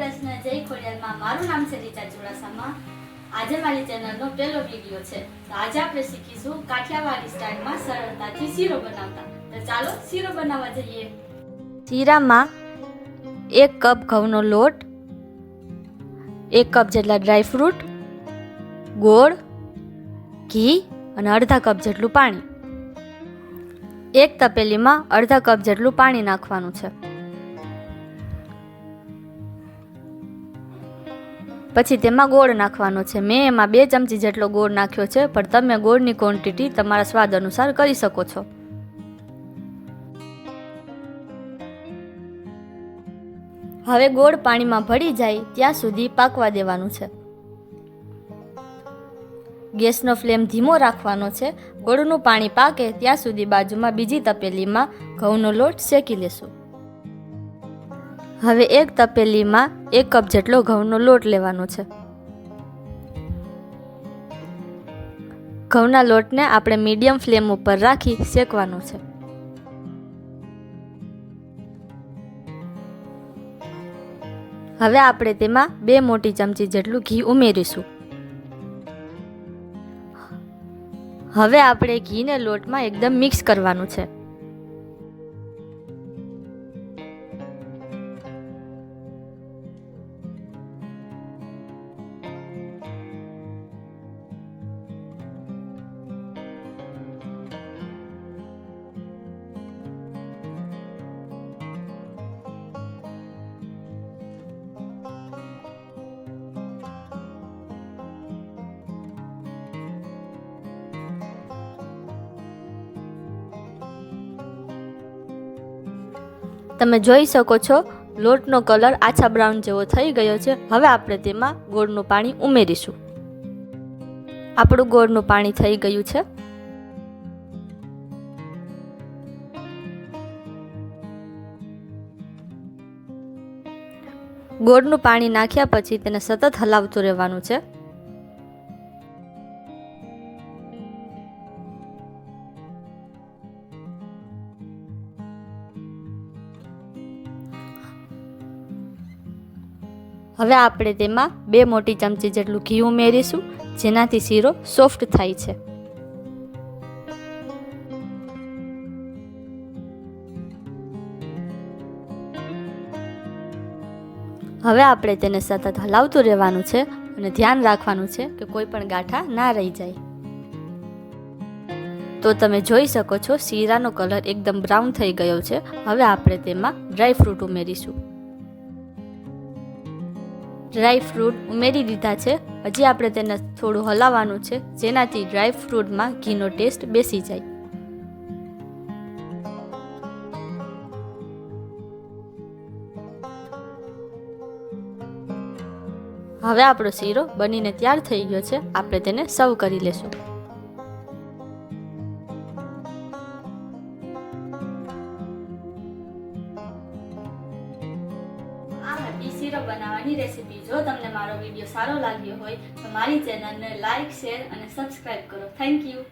કૃષ્ણ જય ખોડિયારમાં મારું નામ છે રીચા ચુડાસામાં. આજે મારી ચેનલનો પહેલો વીડિયો છે. તો આજે આપણે શીખીશું કાઠિયાવાડી સ્ટાઇલમાં સરળતાથી શીરો બનાવતા. તો ચાલો શીરો બનાવવા જઈએ. શીરામાં એક કપ ઘઉંનો લોટ, એક કપ જેટલા ડ્રાયફ્રૂટ ગોળ, ઘી અને અડધા કપ જેટલું પાણી. એક તપેલીમાં અડધા કપ જેટલું પાણી નાખવાનું છે. પછી તેમાં ગોળ નાખવાનો છે. મેં એમાં બે ચમચી જેટલો ગોળ નાખ્યો છે, પણ તમે ગોળની ક્વોન્ટિટી તમારા સ્વાદ અનુસાર કરી શકો છો. હવે ગોળ પાણીમાં ભળી જાય ત્યાં સુધી પાકવા દેવાનું છે. ગેસનો ફ્લેમ ધીમો રાખવાનો છે. ગોળનું પાણી પાકે ત્યાં સુધી બાજુમાં બીજી તપેલીમાં ઘઉંનો લોટ શેકી લેશું. હવે એક તપેલીમાં એક કપ જેટલો ઘઉંનો લોટ લેવાનો છે. ઘઉંના લોટને આપણે મીડિયમ ફ્લેમ ઉપર રાખી શેકવાનો છે. હવે આપણે તેમાં બે મોટી ચમચી જેટલું ઘી ઉમેરીશું. હવે આપણે ઘીને લોટમાં એકદમ મિક્સ કરવાનું છે. તમે જોઈ શકો છો, લોટનો કલર આછા બ્રાઉન જેવો થઈ ગયો છે. હવે આપણે તેમાં ગોળનું પાણી ઉમેરીશું. આપણું ગોળનું પાણી થઈ ગયું છે. ગોળનું પાણી નાખ્યા પછી તેને સતત હલાવતું રહેવાનું છે. હવે આપણે તેમાં બે મોટી ચમચી જેટલું ઘી ઉમેરીશું, જેનાથી શીરો સોફ્ટ થાય છે. હવે આપણે તેને સતત હલાવતું રહેવાનું છે અને ધ્યાન રાખવાનું છે કે કોઈ પણ ગાંઠા ના રહી જાય. તો તમે જોઈ શકો છો શીરાનો કલર એકદમ બ્રાઉન થઈ ગયો છે. હવે આપણે તેમાં ડ્રાય ફ્રૂટ ઉમેરીશું. ડ્રાય ફ્રૂટ ઉમેરી દીધા છે. હજી આપણે તેને થોડું હલાવવાનું છે, જેનાથી ડ્રાય ફ્રૂટમાં ઘીનો ટેસ્ટ બેસી જાય. હવે આપણો શીરો બનીને તૈયાર થઈ ગયો છે. આપણે તેને સર્વ કરી લેશું. હતી શીરો બનાવવાની રેસીપી. જો તમને મારો વીડિયો સારો લાગ્યો હોય તો મારી ચેનલને લાઈક, શેર અને સબસ્ક્રાઈબ કરો. Thank you.